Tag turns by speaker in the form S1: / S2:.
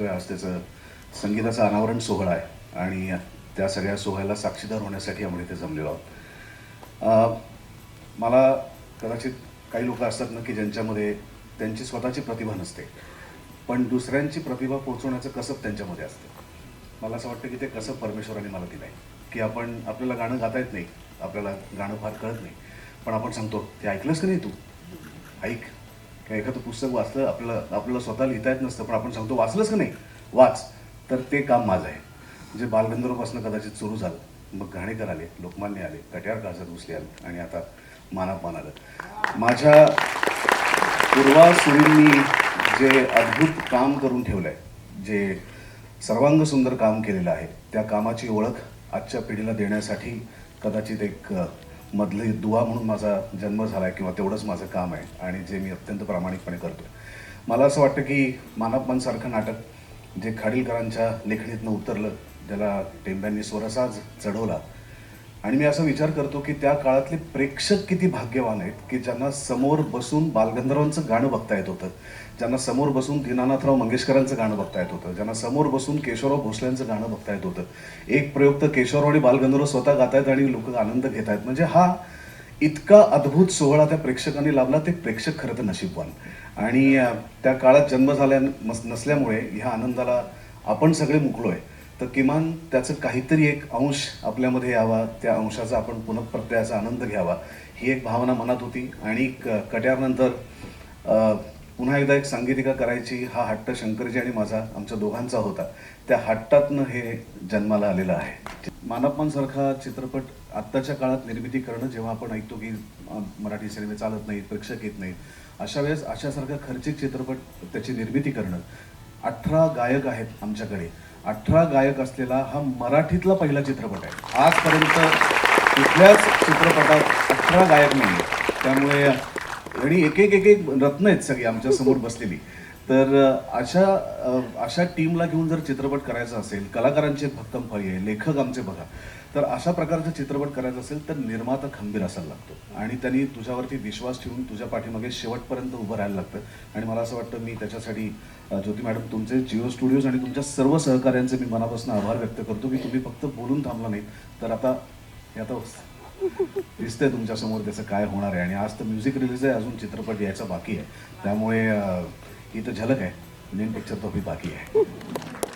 S1: करतोय आज त्याचं. संगीताचा अनावरण सोहळा आहे. आणि त्या सगळ्या सोहळ्याला साक्षीदार होण्यासाठी आम्ही इथे जमलेलो आहोत. मला कदाचित काही लोक असतात ना की ज्यांच्यामध्ये त्यांची स्वतःची प्रतिभा नसते. पण दुसऱ्यांची प्रतिभा पोहोचवण्याचं कसब त्यांच्यामध्ये असतं. मला असं वाटतं की ते कसं परमेश्वराने मला दिलं आहे की आपण आपल्याला गाणं गाता येत नाही. आपल्याला गाणं फार कळत नाही. पण आपण सांगतो ते ऐकलंस का नाही तू? ऐक. एखादं पुस्तक वाचलं आपल्याला आपल्याला स्वतः लिहिता येत नसतं पण आपण सांगतो वाचलंच का नाही? वाच. तर ते काम माझं आहे. जे बालगंधर्वपासून कदाचित सुरू झालं. मग घाणेकर आले लोकमान्य आले कट्यार काळजात घुसले आले आणि आता मानापान आलं. माझ्या पूर्वा सुरींनी जे अद्भुत काम करून ठेवलं आहे जे सर्वांग सुंदर काम केलेलं आहे त्या कामाची ओळख आजच्या पिढीला देण्यासाठी कदाचित एक मधली दुवा म्हणून माझा जन्म झाला आहे किंवा तेवढंच माझं काम आहे आणि जे मी अत्यंत प्रामाणिकपणे करतो मला असं वाटतं की मानपमनसारखं नाटक जे खाडीलकरांच्या लेखणीतनं उतरलं ज्याला टेंब्यांनी स्वरसाज चढवला आणि मी असा विचार करतो की त्या काळातले प्रेक्षक किती भाग्यवान आहेत की ज्यांना समोर बसून बालगंधर्वांचं गाणं बघता येत होतं ज्यांना समोर बसून दीनानाथराव मंगेशकरांचं गाणं बघता येत होतं ज्यांना समोर बसून केशवराव भोसल्यांचं गाणं बघता येत होतं. एक प्रयोग तर केशवराव आणि बालगंधर्व स्वतः गातायत आणि लोक आनंद घेत आहेत. म्हणजे हा इतका अद्भुत सोहळा त्या प्रेक्षकांनी लाभला ते प्रेक्षक खरं तर नशीबवान. आणि त्या काळात जन्म झाल्या नसल्यामुळे ह्या आनंदाला आपण सगळे मुकलो आहे तर किमान त्याचं काहीतरी एक अंश आपल्यामध्ये यावा त्या अंशाचा आपण पुनप्रत्ययाचा आनंद घ्यावा. ही एक भावना मनात होती आणि क- कट्यारनंतर पुन्हा एकदा एक सांगीतिका करायची हा हट्ट शंकरजी आणि माझा आमच्या दोघांचा होता. त्या हट्टातनं हे जन्माला आलेलं आहे. मानपमानसारखा चित्रपट आत्ताच्या काळात निर्मिती करणं जेव्हा आपण ऐकतो की मराठी सिनेमे चालत नाहीत प्रेक्षक येत नाहीत अशा वेळेस अशासारखा खर्चिक चित्रपट त्याची निर्मिती करणं. अठरा गायक आहेत आमच्याकडे. अठरा गायक असलेला हा मराठीतला पहिला चित्रपट आहे. आजपर्यंत कुठल्याच चित्रपटात अठरा गायक नाही त्यामुळे आणि एक एक एक एक रत्न आहेत सगळी आमच्यासमोर बसलेली. तर अशा अशा टीमला घेऊन जर चित्रपट करायचा असेल कलाकारांचे भक्कम फळी आहे लेखक आमचे बघा तर अशा प्रकारचा चित्रपट करायचा असेल तर निर्माता खंबीर असायला लागतो. आणि त्यांनी तुझ्यावरती विश्वास ठेवून तुझ्या पाठीमागे शेवटपर्यंत उभं राहायला लागतं. आणि मला असं वाटतं मी त्याच्यासाठी ज्योती मॅडम तुमचे जिओ स्टुडिओज आणि तुमच्या सर्व सहकार्यांचे मी मनापासून आभार व्यक्त करतो की तुम्ही फक्त बोलून थांबला नाही तर आता हे आता दिसतंय तुमच्यासमोर त्याचं काय होणार आहे. आणि आज तर म्युझिक रिलीज आहे अजून चित्रपट यायचा बाकी आहे. त्यामुळे ये तो तर झलक आहे मेन पिक्चर तो अभी बाकी आहे